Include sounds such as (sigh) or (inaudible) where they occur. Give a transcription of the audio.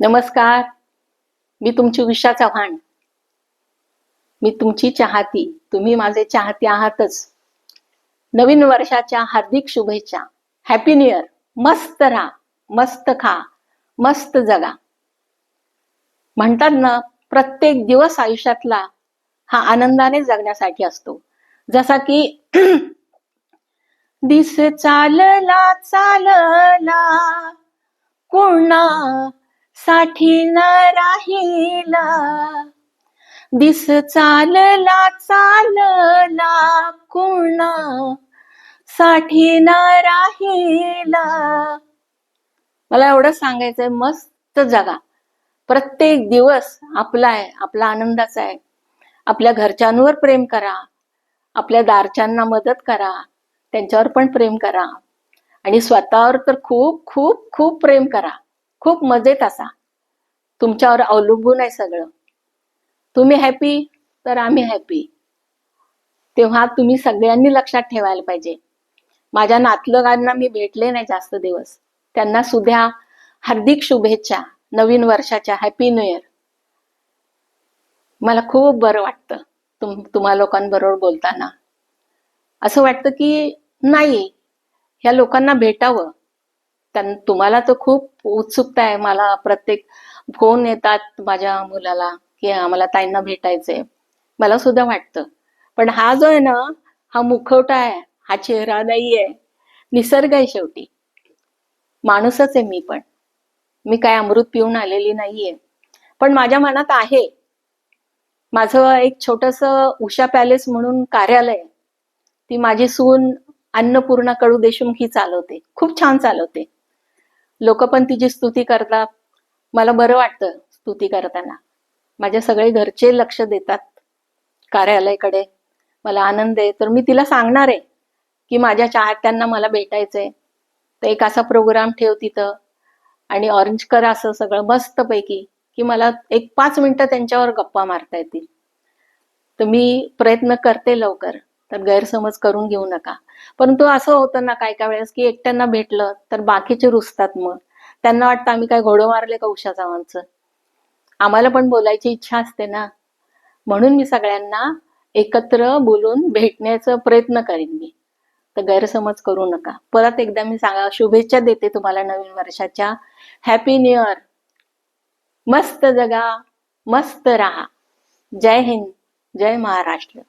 नमस्कार. मी तुमची उषा चव्हाण. मी तुमची चाहती. तुम्ही माझे चाहते आहातच. नवीन वर्षाच्या हार्दिक शुभेच्छा. हॅपी न्यू इयर मस्त राहा. मस्त खा. मस्त जगा. म्हणतात ना प्रत्येक दिवस आयुष्यातला हा आनंदाने जगण्यासाठी असतो. जसा की (clears throat) दिस चालला चालला. कोणा साठी न राहिला दिस चालला चालला कोणा? साठी न राहिला मला एवढं सांगायचंय मस्त जगा. प्रत्येक दिवस आपला आहे आपला आनंदाचा आहे. आपल्या घरच्यांवर प्रेम करा. आपल्या दारच्यांना मदत करा. त्यांच्यावर पण प्रेम करा. आणि स्वतःवर तर खूप खूप खूप प्रेम करा. खूप मजेत असा. तुमच्यावर अवलंबून आहे सगळं. तुम्ही हॅपी तर आम्ही हॅपी तेव्हा तुम्ही सगळ्यांनी लक्षात ठेवायला पाहिजे. माझ्या नातलगांना मी भेटले नाही जास्त दिवस. त्यांना सुद्धा हार्दिक शुभेच्छा नवीन वर्षाच्या हॅपी न्यू इयर मला खूप बरं वाटतं तुम तुम्हा लोकांबरोबर बोलताना. असं वाटतं की नाही ह्या लोकांना भेटावं. त्यां तुम्हाला तर खूप उत्सुकता आहे. मला प्रत्येक फोन येतात माझ्या मुलाला की आम्हाला ताईंना भेटायचंय. मला सुद्धा वाटतं. पण हा जो आहे ना हा मुखवटा आहे हा चेहरा नाही आहे निसर्ग आहे शेवटी. माणूसच आहे मी पण. मी काय अमृत पिऊन आलेली नाहीये. पण माझ्या मनात आहे. माझं एक छोटस उषा पॅलेस म्हणून कार्यालय ती माझी सून अन्नपूर्णा कडू देशमुख ही चालवते. खूप छान चालवते. लोक पण तिची स्तुती करतात. मला बरं वाटतं स्तुती करताना. माझे सगळे घरचे लक्ष देतात कार्यालयाकडे. मला आनंद आहे. तर मी तिला सांगणार आहे की माझ्या चाहत्यांना मला भेटायचंय. तर एक असा प्रोग्राम ठेव तिथं आणि ऑरेंज कर असं सगळं मस्तपैकी की मला एक पाच मिनिटं त्यांच्यावर गप्पा मारता येतील. तर मी प्रयत्न करते लवकर. तर गैरसमज करून घेऊ नका. परंतु असं होतं ना काय काय वेळेस की एकट्यांना भेटलं तर बाकीचे रुसतात मग. त्यांना वाटतं आम्ही काय घोडं मारले का उषा चव्हाणचं आम्हाला पण बोलायची इच्छा असते ना. म्हणून मी सगळ्यांना एकत्र बोलून भेटण्याचा प्रयत्न करीन मी. तर गैरसमज करू नका. परत एकदा मी सांगा शुभेच्छा देते तुम्हाला नवीन वर्षाच्या. हॅपी न्यू इयर मस्त जगा मस्त राहा. जय हिंद जय महाराष्ट्र.